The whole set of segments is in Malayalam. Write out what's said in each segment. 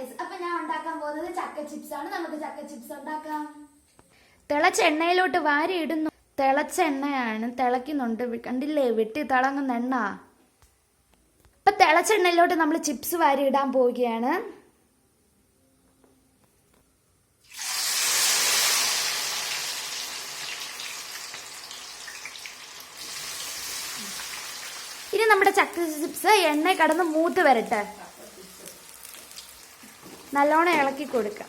ഗൈസ് അപ്പൊ ഞാൻ ഉണ്ടാക്കാൻ പോകുന്നത് ചക്ക ചിപ്സ് ആണ്. നമുക്ക് ചക്ക ചിപ്സ് ഉണ്ടാക്കാം. തിളച്ച എണ്ണയിലോട്ട് വാരി ഇടുന്നു തിളച്ച എണ്ണയാണ് തിളയ്ക്കുന്നുണ്ട്. കണ്ടില്ലേ? വെട്ടി തിളങ്ങുന്ന എണ്ണ. ഇപ്പൊ തിളച്ച എണ്ണയിലോട്ട് നമ്മൾ ചിപ്സ് വാരി ഇടാൻ പോവുകയാണ്. ഇനി നമ്മുടെ ചക്ക ചിപ്സ് എണ്ണ കടന്ന് മൂത്ത് വരട്ടെ. നല്ലോണം ഇളക്കി കൊടുക്കുക.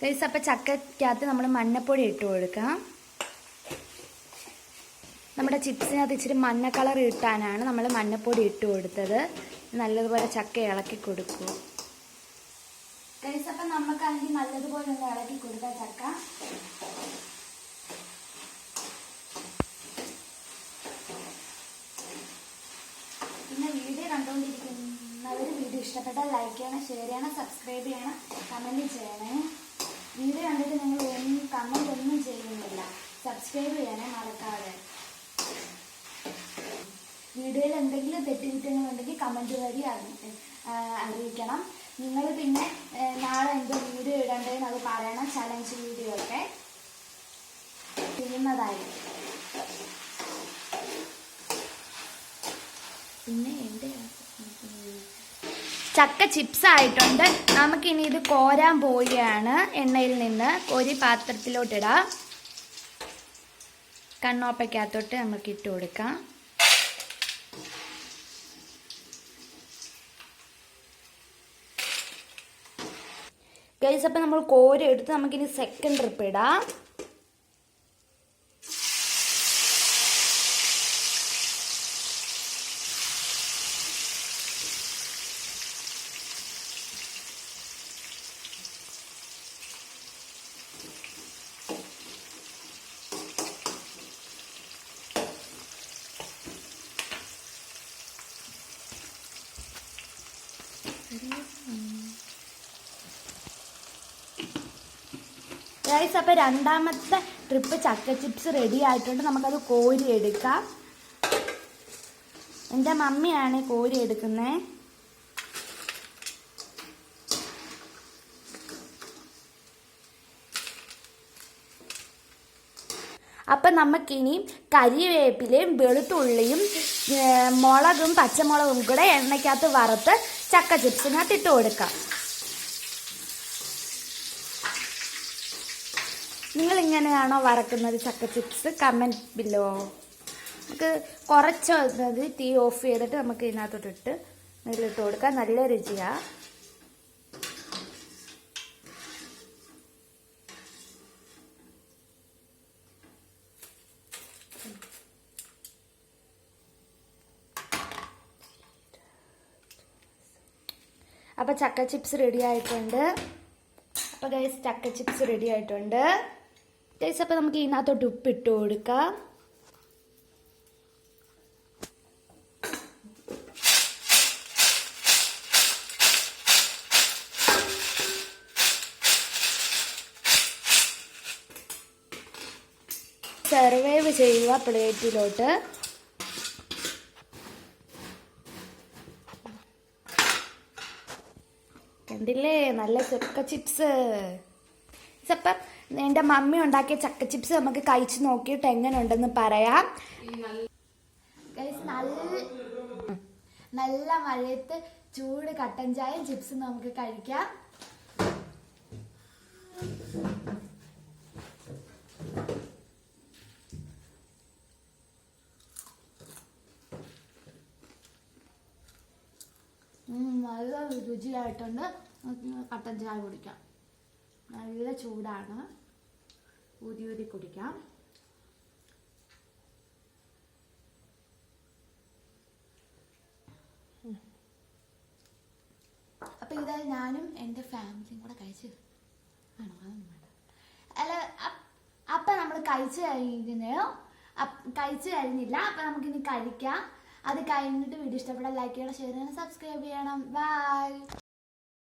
ഗൈസ് അപ്പം ചക്കയ്ക്കകത്ത് നമ്മൾ മഞ്ഞപ്പൊടി ഇട്ട് കൊടുക്കാം നമ്മുടെ ചിപ്സിനകത്ത് ഇച്ചിരി മഞ്ഞ കളർ ഇട്ടാനാണ് നമ്മൾ മഞ്ഞപ്പൊടി ഇട്ട് കൊടുത്തത്. നല്ലതുപോലെ ചക്ക ഇളക്കി കൊടുക്കൂ. ഗൈസ് അപ്പം നമുക്കാണെങ്കിൽ നല്ലതുപോലെ ഒന്ന് ഇളക്കി കൊടുക്കാം ചക്ക പിന്നെ വീഡിയോ കണ്ടുകൊണ്ടിരിക്കുന്നവർ വീഡിയോ ഇഷ്ടപ്പെട്ടാൽ ലൈക്ക് ചെയ്യണം ഷെയർ ചെയ്യണം സബ്സ്ക്രൈബ് ചെയ്യണം കമന്റ് ചെയ്യണേ. വീഡിയോ കണ്ടിട്ട് നിങ്ങൾ ഒന്നും കമന്റ് ഒന്നും ചെയ്യുന്നില്ല. സബ്സ്ക്രൈബ് ചെയ്യണേ മറക്കാതെ. വീഡിയോയിൽ എന്തെങ്കിലും തെറ്റുകുറ്റങ്ങളുണ്ടെങ്കിൽ കമന്റ് വഴി അറിയിക്കണം. നിങ്ങൾ പിന്നെ നാളെ എന്തോ വീഡിയോ ഇടേണ്ടതെന്ന് അത് പറയണം ചലഞ്ച് വീഡിയോ ഒക്കെ. ചെയ്യുന്നതായിരിക്കും. പിന്നെ എന്റെ ചക്ക ചിപ്സ് ആയിട്ടുണ്ട് നമുക്കിനി ഇത് കോരാൻ പോവുകയാണ്. എണ്ണയിൽ നിന്ന് കോരി പാത്രത്തിലോട്ടിടാം. കണ്ണോപ്പയ്ക്കകത്തോട്ട് നമുക്ക് ഇട്ട് കൊടുക്കാം. ഗൈസ് അപ്പം നമ്മൾ കോരി എടുത്ത് നമുക്കിനി സെക്കൻഡ് ട്രിപ്പ് ഇടാം. ഗൈസ് അപ്പോൾ രണ്ടാമത്തെ ട്രിപ്പ് ചക്ക ചിപ്സ് റെഡി ആയിട്ടുണ്ട്. നമുക്കത് കോരി എടുക്കാം. എന്റെ മമ്മിയാണ് കോരി എടുക്കുന്നത് അപ്പം നമുക്കിനി കരിവേപ്പിലയും വെളുത്തുള്ളിയും മുളകും പച്ചമുളകും കൂടെ എണ്ണയ്ക്കകത്ത് വറുത്ത് ചക്ക ചിപ്സിനകത്ത് ഇട്ട് കൊടുക്കാം. നിങ്ങൾ ഇങ്ങനെയാണോ വറക്കുന്നത് ചക്ക ചിപ്സ്? കമന്റ് ബില്ലോ നമുക്ക് കുറച്ച് തീ ഓഫ് ചെയ്തിട്ട് നമുക്ക് ഇതിനകത്തോട്ടിട്ട് ഇതിലിട്ട് കൊടുക്കാം. നല്ല രുചിയാണ് അപ്പോൾ ചക്ക ചിപ്സ് റെഡി ആയിട്ടുണ്ട്. അപ്പോൾ ഗൈസ് ചക്ക ചിപ്സ് റെഡി ആയിട്ടുണ്ട്. ഗൈസ് അപ്പോൾ നമുക്ക് ഇതിനകത്തോട്ട് ഉപ്പിട്ട് കൊടുക്കാം. സെർവൈവ് ചെയ്യുക പ്ലേറ്റിലോട്ട് കണ്ടില്ലേ? നല്ല ചക്ക ചിപ്സ്. അപ്പം എന്റെ മമ്മി ഉണ്ടാക്കിയ ചക്ക ചിപ്സ് നമുക്ക് കഴിച്ച് നോക്കിയിട്ട് എങ്ങനെ ഉണ്ടെന്ന് പറയാം നല്ല മഴയത്ത് ചൂട് കട്ടൻ ചായയും ചിപ്സും നമുക്ക് കഴിക്കാം. നല്ല രുചിയായിട്ടുണ്ട്. കട്ടൻ ചായ കുടിക്കാം. നല്ല ചൂടാണ്. ഊതി ഊതി കുടിക്കാം. അപ്പൊ ഇതായി ഞാനും എന്റെ ഫാമിലിയും കൂടെ കഴിച്ചു ആണോ? അതൊന്നും വേണ്ട. അല്ല അപ്പൊ നമ്മൾ കഴിച്ചു കഴിഞ്ഞോ കഴിച്ചു കഴിഞ്ഞില്ല. അപ്പൊ നമുക്കിനി കഴിക്കാം. അത് കഴിഞ്ഞിട്ട് വീഡിയോ ഇഷ്ടപ്പെടാൻ ലൈക്ക് ചെയ്യണം ഷെയർ ചെയ്യണം സബ്സ്ക്രൈബ് ചെയ്യണം. ബൈ